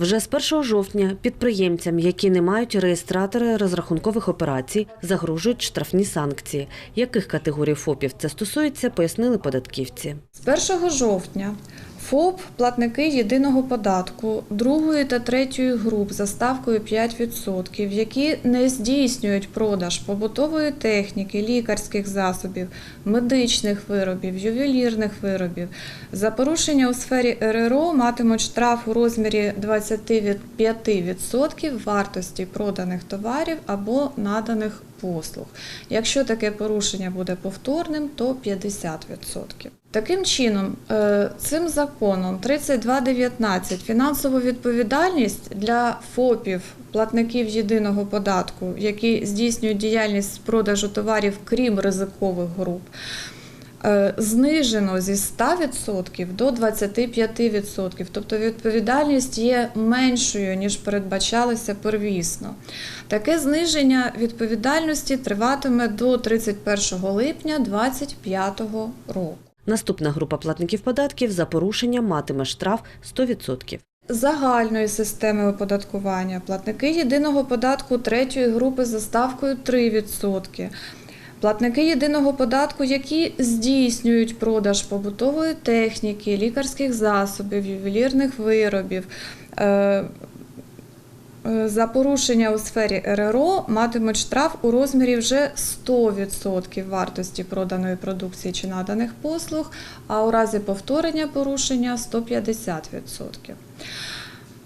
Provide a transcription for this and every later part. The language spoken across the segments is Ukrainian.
Вже з 1 жовтня підприємцям, які не мають реєстратори розрахункових операцій, загрожують штрафні санкції. Яких категорій ФОПів це стосується, пояснили податківці. З 1 жовтня ФОП платники єдиного податку другої та третьої груп за ставкою 5%, які не здійснюють продаж побутової техніки, лікарських засобів, медичних виробів, ювелірних виробів, за порушення у сфері РРО матимуть штраф у розмірі 25% вартості проданих товарів або наданих послуг. Якщо таке порушення буде повторним, то 50%. Таким чином, е, цим законом 3219 фінансову відповідальність для ФОПів, платників єдиного податку, які здійснюють діяльність з продажу товарів, крім ризикових груп, е, знижено зі 100% до 25%. Тобто відповідальність є меншою, ніж передбачалося первісно. Таке зниження відповідальності триватиме до 31 липня 2025 року. Наступна група платників податків за порушення матиме штраф 100%. загальної системи оподаткування, платники єдиного податку третьої групи за ставкою 3%. Платники єдиного податку, які здійснюють продаж побутової техніки, лікарських засобів, ювелірних виробів. Е, За порушення у сфері РРО матимуть штраф у розмірі вже 100% вартості проданої продукції чи наданих послуг, а у разі повторення порушення 150%.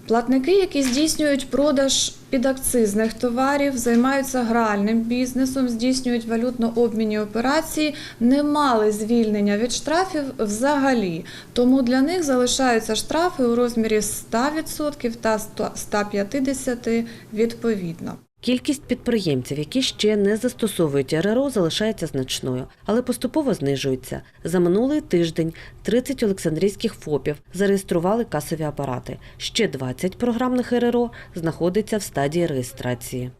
Платники, які здійснюють продаж підакцизних товарів, займаються гральним бізнесом, здійснюють валютно-обмінні операції, не мали звільнення від штрафів взагалі. Тому для них залишаються штрафи у розмірі 100% та 150% відповідно. Кількість підприємців, які ще не застосовують РРО, залишається значною, але поступово знижується. За минулий тиждень 30 олександрійських ФОПів зареєстрували касові апарати. Ще 20 програмних РРО знаходиться в стадії реєстрації.